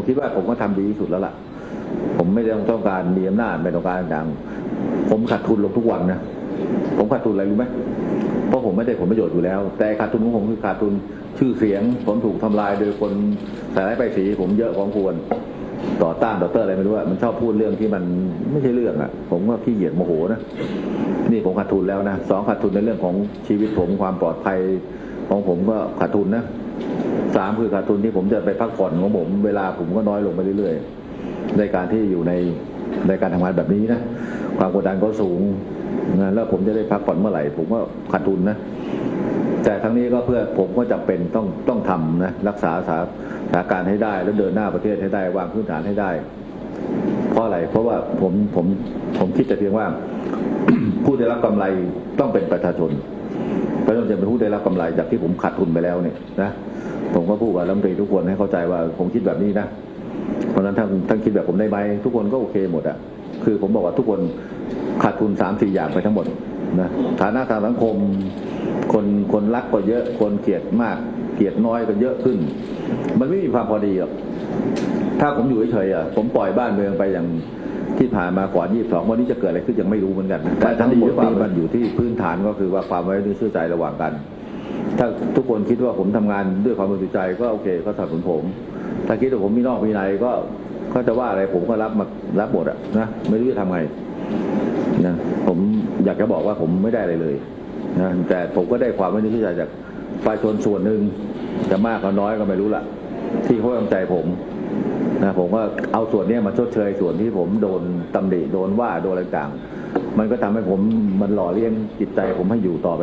ผมคิดว่าผมก็ทำดีที่สุดแล้วล่ะ ผมไม่ได้ต้องการมีอำนาจไม่ต้องการอย่างผมขาดทุนลงทุกวันนะผมขาดทุนอะไรรู้ไหมเพราะผมไม่ได้ผลประโยชน์อยู่แล้ว แต่ขาดทุนของผมคือขาดทุนชื่อเสียง ผมถูกทำลายโดยคนสายไปสีผมเยอะของควรต่อต้านต่อเตอร์อะไรไม่รู้อะมันชอบพูดเรื่องที่มันไม่ใช่เรื่องอะผมก็ขี้เกียจโมโหนะนี่ผมขาดทุนแล้วนะสองขาดทุนในเรื่องของชีวิตผมความปลอดภัยของผมก็ขาดทุนนะ สามคือขาดทุนที่ผมจะไปพักผ่อนของผม เวลาผมก็น้อยลงไปเรื่อยๆ ในการที่อยู่ในในการทำงานแบบนี้นะความกดดันก็สูงนะแล้วผมจะได้พักผ่อนเมื่อไหร่ ผมก็ขาดทุนนะแต่ทั้งนี้ก็เพื่อผมก็จำเป็นต้องต้องทำนะรักษาสาสถานการณ์ให้ได้ แล้วเดินหน้าประเทศให้ได้วางพื้นฐานให้ได้ เพราะอะไรเพราะว่าผมผมผมคิดแต่เพียงว่า ผู้ได้รับกำไรต้องเป็นประชาชนไม่ต้องจะเป็นผู้ได้รับกำไรจากที่ผมขาดทุนไปแล้วเนี่ยนะ ผมก็พูดกับรัฐมนตรีทุกคนให้เข้าใจว่าผมคิดแบบนี้นะ เพราะนั้นท่านท่านคิดแบบผมได้ไหมทุกคนก็โอเคหมดอะคือผมบอกว่าทุกคนขาดทุนสามสี่อย่างไปทั้งหมดนะฐานะทางสังคม คนคนรักก็เยอะ คนเกลียดมาก เกลียดน้อยก็เยอะขึ้น มันไม่มีความพอดีหรอกถ้าผมอยู่เฉยๆอะผมปล่อยบ้านเมืองไปอย่างที่ผ่านมาก่อน22วันนี้จะเกิดอะไรขึ้นยังไม่รู้เหมือนกัน แต่ทั้งหมดนี่มันอยู่ที่พื้นฐานก็คือว่าความไว้เนื้อเชื่อใจระหว่างกัน ถ้าทุกคนคิดว่าผมทำงานด้วยความบริสุทธิ์ใจก็โอเคก็สนับสนุนผม ถ้าคิดว่าผมมีนอกมีในก็ก็จะว่าอะไรผมก็รับมารับหมดอะนะไม่รู้จะทำไงนะผมอยากจะบอกว่าผมไม่ได้อะไรเลยนะแต่ผมก็ได้ความไม่นึกใจจากประชาชนส่วนหนึ่งจะมากก็น้อยก็ไม่รู้ละที่เขาตั้งใจผมนะผมก็เอาส่วนนี้มาชดเชยส่วนที่ผมโดนตำหนิโดนว่าโดนอะไรต่าง มันก็ทำให้ผมมันหล่อเลี้ยงจิตใจผมให้อยู่ต่อไป